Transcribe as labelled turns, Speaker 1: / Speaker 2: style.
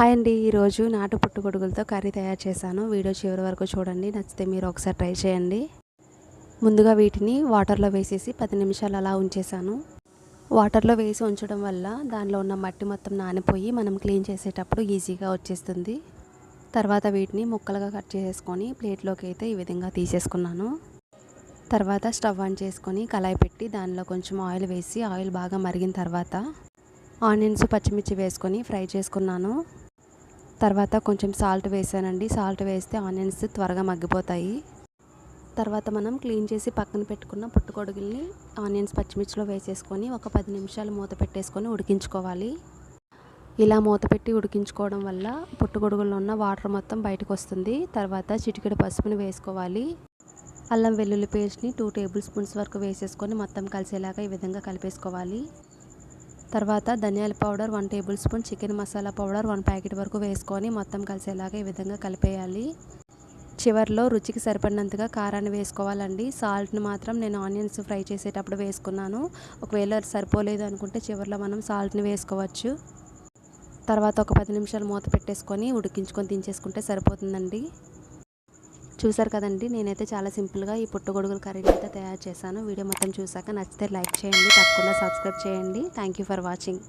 Speaker 1: Hi అండి. ఈరోజు నాటు పుట్టుగొడుగులతో కర్రీ తయారు చేశాను. వీడియో చివరి వరకు చూడండి. నచ్చితే మీరు ఒకసారి ట్రై చేయండి. ముందుగా వీటిని వాటర్లో వేసేసి పది నిమిషాలు అలా ఉంచేసాను వాటర్లో వేసి ఉంచడం వల్ల దానిలో ఉన్న మట్టి మొత్తం నానిపోయి మనం క్లీన్ చేసేటప్పుడు ఈజీగా వచ్చేస్తుంది. తర్వాత వీటిని ముక్కలుగా కట్ చేసుకొని ప్లేట్లోకి అయితే ఈ విధంగా తీసేసుకున్నాను. తర్వాత స్టవ్ ఆన్ చేసుకొని కళాయి పెట్టి దానిలో కొంచెం ఆయిల్ వేసి ఆయిల్ బాగా మరిగిన తర్వాత ఆనియన్స్ పచ్చిమిర్చి వేసుకొని ఫ్రై చేసుకున్నాను. తర్వాత కొంచెం సాల్ట్ వేసానండి. సాల్ట్ వేస్తే ఆనియన్స్ త్వరగా మగ్గిపోతాయి. తర్వాత మనం క్లీన్ చేసి పక్కన పెట్టుకున్న పుట్టుకొడుగుల్ని ఆనియన్స్ పచ్చిమిర్చిలో వేసేసుకొని ఒక పది నిమిషాలు మూత పెట్టేసుకొని ఉడికించుకోవాలి. ఇలా మూత పెట్టి ఉడికించుకోవడం వల్ల పుట్టుగొడుగుల్లో ఉన్న వాటర్ మొత్తం బయటకు వస్తుంది. తర్వాత చిటికెడు పసుపుని వేసుకోవాలి. అల్లం వెల్లుల్లి పేస్ట్ని టూ టేబుల్ స్పూన్స్ వరకు వేసేసుకొని మొత్తం కలిసేలాగా ఈ విధంగా కలిపేసుకోవాలి. తర్వాత ధనియాల powder one table spoon chicken masala powder one packet వరకు వేసుకొని మొత్తం కలిసేలాగా ఈ విధంగా కలిపేయాలి. చివరిలో రుచికి సరిపడినంతగా కారాన్ని వేసుకోవాలండి. సాల్ట్ని మాత్రం నేను ఆనియన్స్ ఫ్రై చేసేటప్పుడు వేసుకున్నాను. ఒకవేళ సరిపోలేదు అనుకుంటే చివరిలో మనం సాల్ట్ని వేసుకోవచ్చు. తర్వాత ఒక పది నిమిషాలు మూత పెట్టేసుకొని ఉడికించుకొని దించేసుకుంటే సరిపోతుందండి. చూసారు కదండి నేనైతే చాలా సింపుల్గా ఈ పుట్టగొడుగుల కర్రీని అయితే తయారు చేశాను. వీడియో మొత్తం చూసాక నచ్చితే లైక్ చేయండి తప్పకుండా సబ్స్క్రైబ్ చేయండి. Thank you for watching.